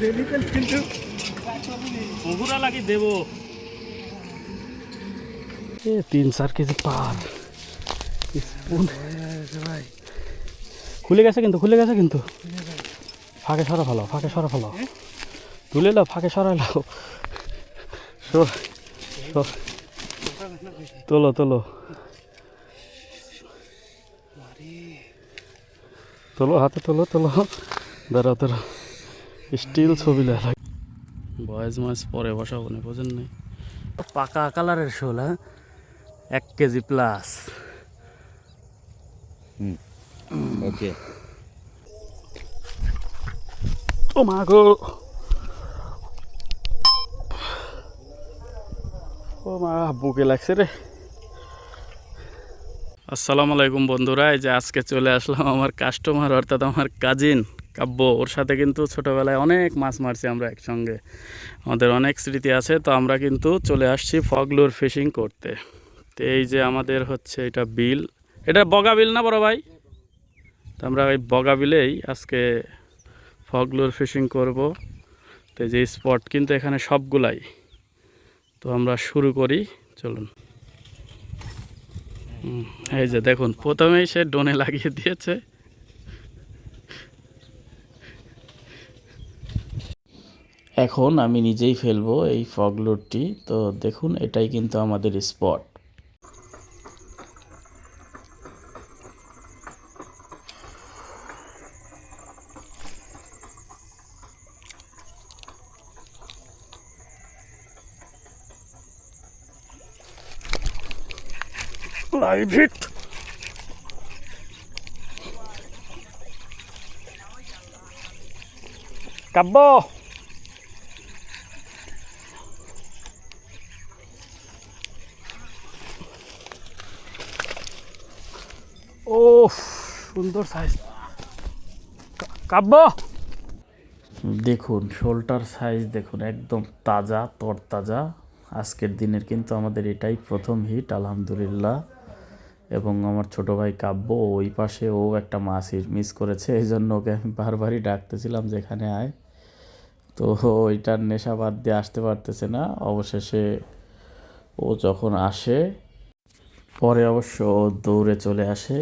কিন্তু বগুড়া লাগি দেব। এ তিন চার কেজি পাল। স্পুন। ভাই খুলে গেছে কিন্তু খুলে গেছে কিন্তু। ফাঁকে সরা ফেলো ফাঁকে সরা ফেলো। তুলে লাও ফাঁকে সরাই লাও সর সর তোলো তোলো। তোলো হাতে তোলো তোলো। দাঁড়াও দাঁড়াও। স্টিল ছবি লেখা বয়েজ মাছ পরে বসাবো না বোঝেন নাই। পাকা কালারের শোল হ্যাঁ? এক কেজি প্লাস ওকে। ও মা গো। ও মা বুকে লাগছে রে। আসসালামু আলাইকুম বন্ধুরা এই যে আজকে চলে আসলাম আমার কাস্টমার অর্থাৎ আমার কাজিন কাব্য, ওর সাথে কিন্তু ছোটোবেলায় অনেক মাছ মারছি আমরা একসঙ্গে। আমাদের অনেক স্মৃতি আছে, তো আমরা কিন্তু চলে আসছি ফগলুর ফিশিং করতে। তো এই যে আমাদের হচ্ছে এটা বিল। এটা বগা বিল না বড় ভাই? তো আমরা ওই বগা বিলেই আজকে ফগলুর ফিশিং করব। তো যে স্পট কিন্তু এখানে সবগুলাই। তো আমরা শুরু করি, চলুন। এই যে দেখুন, প্রথমেই সে ডোনে লাগিয়ে দিয়েছে। এখন আমি নিজেই ফেলব এই ফগলুরটি তো দেখুন এটাই কিন্তু আমাদের স্পট। কাব্য! ও সুন্দর সাইজ কাব্য! দেখুন শোলটার সাইজ দেখুন, একদম তাজা, তরতাজা। আজকের দিনের কিন্তু আমাদের এটাই প্রথম হিট আলহামদুলিল্লাহ। এবং আমার ছোট ভাই কাব্য ওই পাশে ও একটা মাছ মিস করেছে, এই জন্য ওকে আমি বারবারই ডাকতেছিলাম যেখানে আয়। তো ওইটার নেশা বাদ দিয়ে আসতে পারতেছে না। অবশেষে ও যখন আসে পরে অবশ্য দৌড়ে চলে আসে।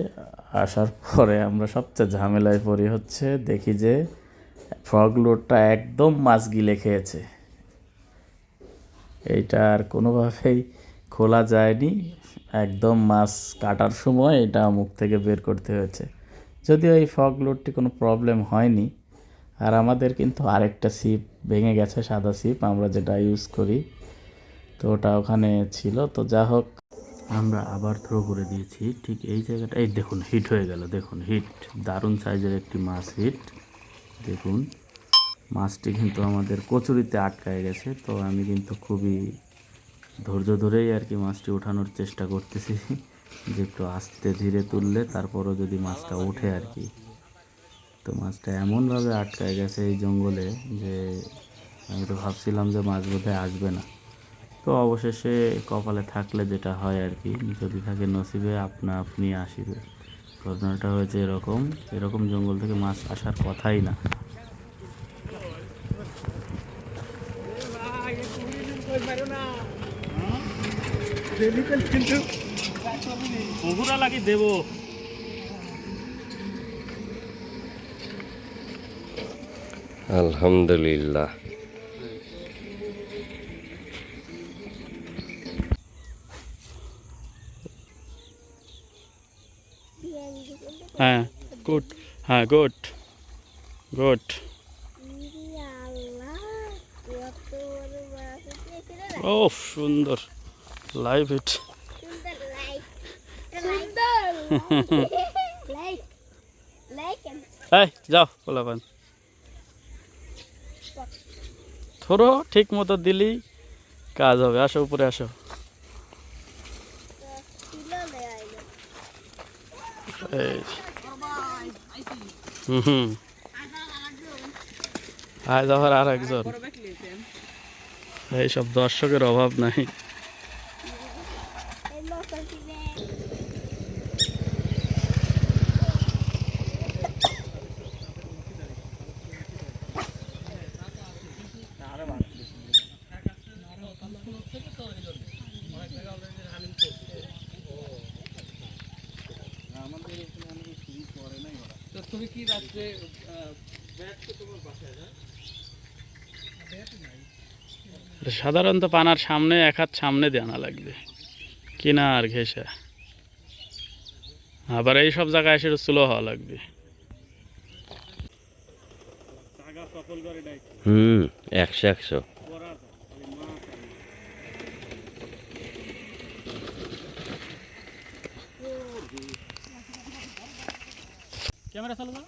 আসার পরে আমরা সবচেয়ে ঝামেলায় পড়ি হচ্ছে, দেখি যে ফ্রগ লোডটা একদম মাছ গিলে খেয়েছে। এইটা আর কোনোভাবেই খোলা যায়নি। একদম মাছ কাটার সময় এটা মুখ থেকে বের করতে হয়েছে। যদিও এই ফগ লোডটি কোনো প্রবলেম হয়নি। আর আমাদের কিন্তু আরেকটা সিপ ভেঙে গেছে, সাদা সিপ আমরা যেটা ইউজ করি, তো ওটা ওখানে ছিল। তো যা হোক আমরা আবার থ্রো করে দিয়েছি। ঠিক এই জায়গাটা এই দেখুন হিট হয়ে গেল, দেখুন হিট দারুণ সাইজের একটি মাছ হিট দেখুন মাছটি কিন্তু আমাদের কচুরিতে আটকায় গেছে, তো আমি কিন্তু খুবই ধৈর্য ধরেই আর কি মাছটি ওঠানোর চেষ্টা করতেছি, যে একটু আস্তে ধীরে তুললে তারপরও যদি মাছটা ওঠে আর কি। তো মাছটা এমনভাবে আটকায় গেছে এই জঙ্গলে যে আমি তো ভাবছিলাম যে মাছ বোধহয় আসবে না। তো অবশেষে কপালে থাকলে যেটা হয় আর কি যদি থাকে নসিবে আপনা আপনি আসিবে। ঘটনাটা হয়েছে এরকম এরকম জঙ্গল থেকে মাছ আসার কথাই না। লাগি দেব। আলহামদুলিল্লাহ। হ্যাঁ গুড হ্যাঁ গুড গুড। ও সুন্দর, লাইভ ইট যাও, পোলাপান। থোড়ো ঠিক মতো দিলি কাজ হবে। আসো, উপরে আসো। এই। হুম। হুম আজ আবার আর একজন এইসব দর্শকের অভাব নাই। তুমি কি রাত্রে ব্যাট তো তোমার বাসায় না সাধারণত পানার সামনে এক হাত সামনে দেওয়া লাগবে। কিনা আর ঘেসে আবার এই সব জায়গায় এসে স্লো হওয়া লাগবে। হুম একশো একশো। ক্যামেরা চালু করো।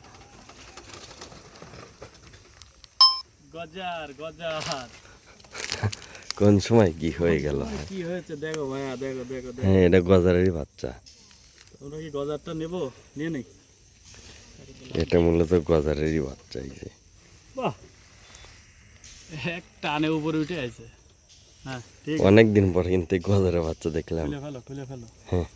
গজার গজার। কোন সময় কি হয়ে গেল? কি হয়েছে? দেখো ভাইয়া দেখো দেখো দেখো। হ্যাঁ এটা গজারেরই বাচ্চা। তোমরা কি গজারটা নেব? নিয়ে নেই? এটা মূলত গজারেরই বাচ্চা এই যে। বাহ! এক টানে উপরে উঠে আছে। হ্যাঁ ঠিক অনেক দিন পর কিন্তু গজারের বাচ্চা দেখলাম। খুলে ফেলো ফেলো। হ্যাঁ।